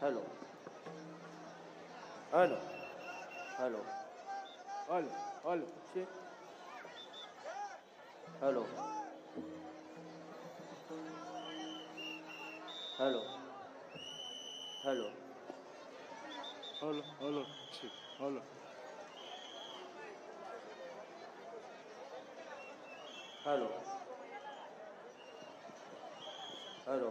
Hello hello hello hello hello છે hello hello hello hello hello છે hello hello hello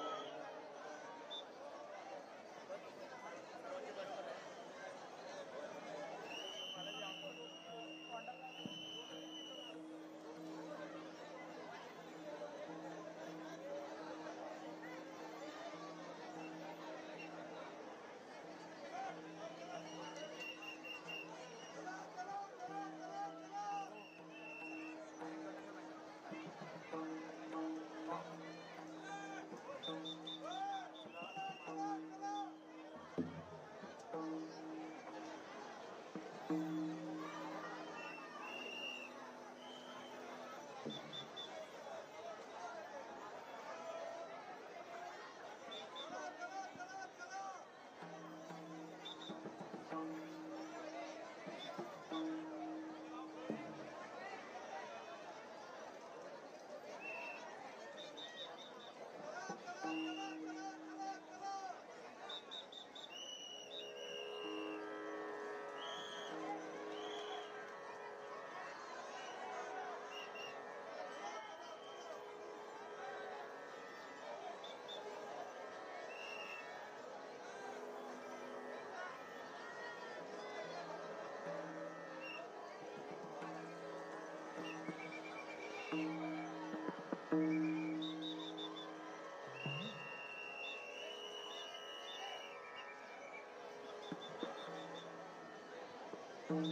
Thank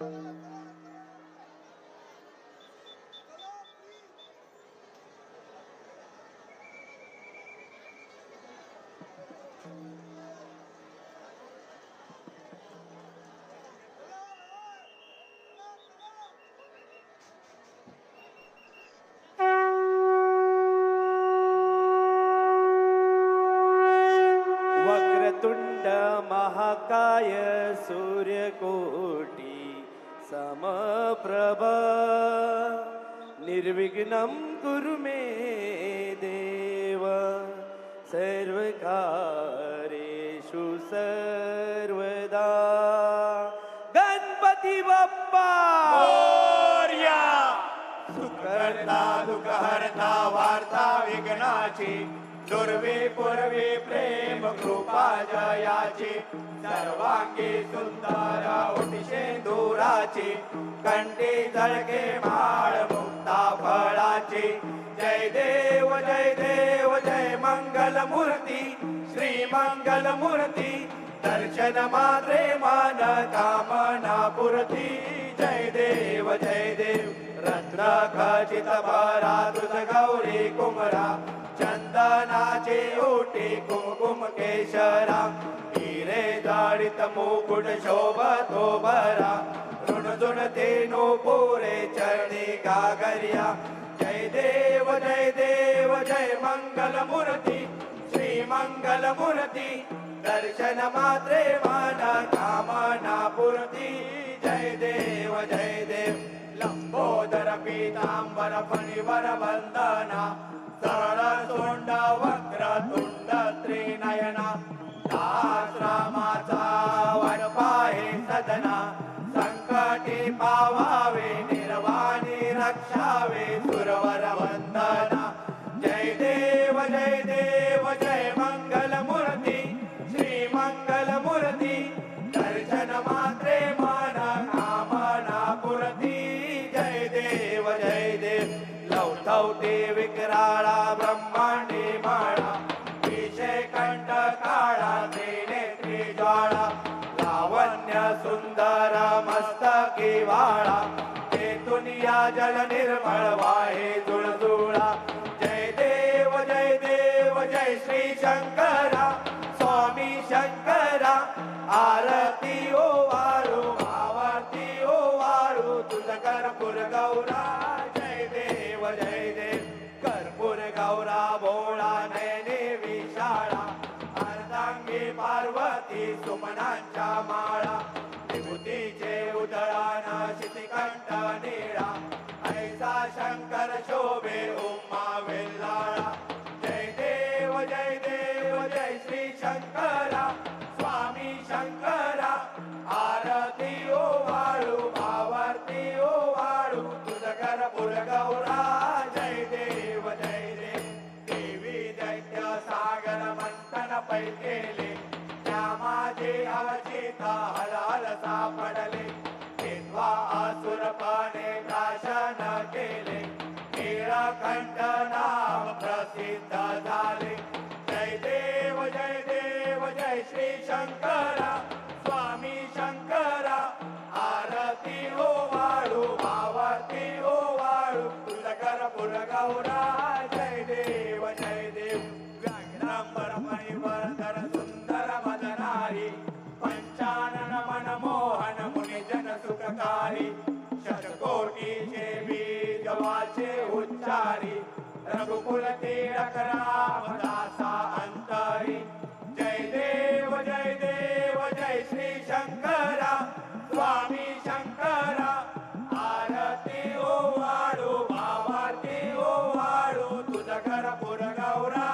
you. अखंड महाकाय सूर्यकोटी समप्रभ। निर्विघ्नं कुरु मे देव। सर्वकारेषु सर्वदा। गणपती बाप्पा! विघ्नाची दुर्वी पूर्वी प्रेम कृपा जयाची सर्वांगी सुंदर उठशे दुराची कंठी झळके माळ मुक्ता फळाची. जय देव जय देव जय मंगल मूर्ती श्री मंगल मूर्ती दर्शन मात्रे मन कामना पुरती. जय देव जय रत्न खचित भरा तुझ गौरी कुमरा चंदनाचे ओटे कुमकुम केशरा हिरे जाडित मुकुट शोभतो भरा ऋणजुन तेनो पोरे चरणी गागर्या. जय देव जय देव जय मंगल मूर्ती श्री मंगल मूर्ती दर्शन मात्रे मन कामना पूर्ती. पीतांबर फणिवर वंदना सरळ तोंड वक्र तुंड त्रिनयना दास रामाचा पार्वती माळा विभूतीचे उदळान शितिकंठ निळा. त्या माझे अवचिता हलाल सापडले. विधवा असुरपणे प्राशन केले. नीळकंठ नाम प्रसिद्ध झाले. जय देव जय देव जय श्री शंकरा. स्वामी शंकरा आरती हो वाळू आरती हो वाळू. तुझ पुर गौरा कुल टिळक रामदासा अंतरी जय देव जय देव जय श्री शंकरा। स्वामी शंकरा। आरती ओ वाळू भावारती ओ वाळू तुझ कर्पूर गौरा।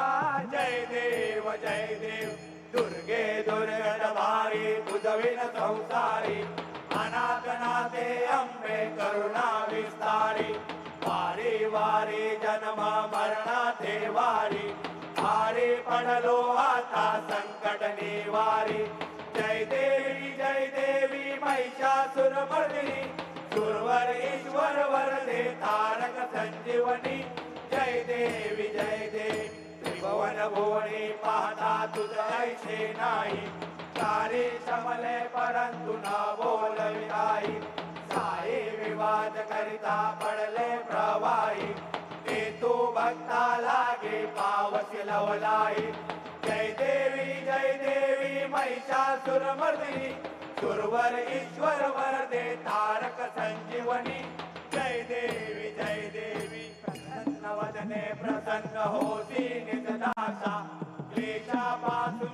जय देव जय देव दुर्गे दुर्गड भारी तुझविन संसारी। अनाथ नाथे अंबे करुणा विस्तारी। वारी वारे जन्म मरणा देवारे. हारे पडलो आता संकट निवारी जय देवी जय देवी महिषासुर सुरवर ईश्वर वरदे तारक संजीवनी. जय देवी जय देवी त्रिभुवन भुवनी पाहता तुझ ऐसे नाही. तारे समले परंतु ना बोलवी आई साई विवाद करिता पडले प्रवाही. ते तू भक्ता लागे पावस लवलाई. जय देवी जय देवी महिषासुर मर्दिनी. सुरवर ईश्वर वरदे तारक संजीवनी. जय देवी जय देवी. प्रसन्न वदने प्रसन्न होती निजदासा क्लेशापासून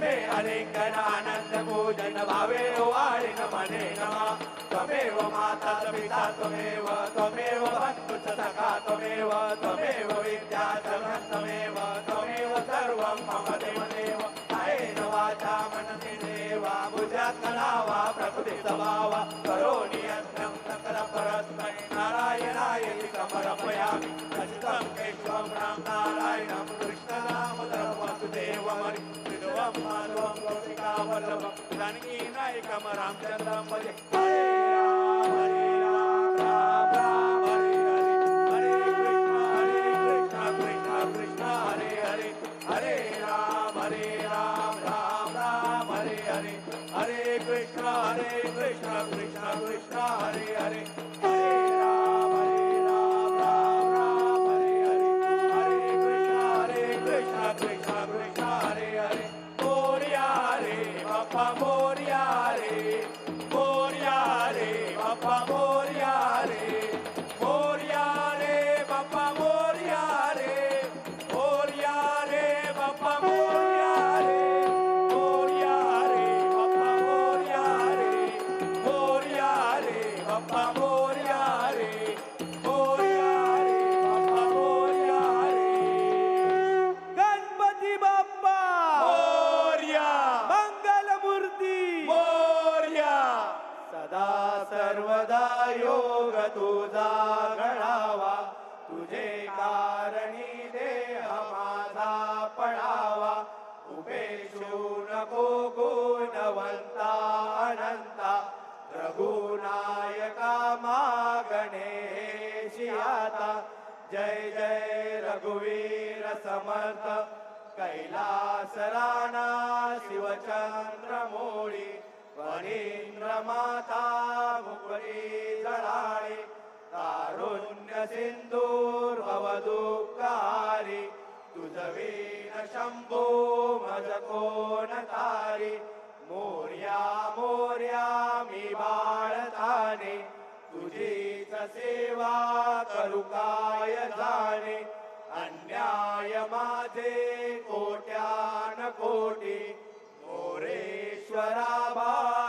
मे अलिंगन आनंद पूजन भावे वाळीन मने नमा। त्वमेव माता पिता त्वमेव त्वमेव बन्धुच सखा त्वमेव त्वमेव विद्या त्वमेव त्वमेव सर्वं मम देवदेव। कायेन वाचा मनसि देवा भुजात् नावा प्रकृति स्वभावा। करोणि यत्नं सकल परस्मै नारायणाय समर्पयामि। अच्युतं केश्वं राम नारायणं कृष्ण त्रिभुवं माधवं गोपिकावल्लभं जानकीनायकं रामचन्द्रं भजे हरे राम हरे राम राम राम हरे हरे हरे कृष्ण हरे कृष्ण कृष्ण कृष्ण हरे हरे हरे राम हरे राम राम राम हरे हरे हरे कृष्ण हरे कृष्ण कृष्ण कृष्ण हरे हरे हरे papou. जय जय रघुवीर समर्थ। कैलासराणा राणा वरीन्द्रमाता मोळि वरीन्द्र माता तुजवीन शम्भो मध नकारि मोर्या मोर्या सेवा करू काय जाणे? अन्याय माझे कोट्यान कोटी. मोरेश्वराबा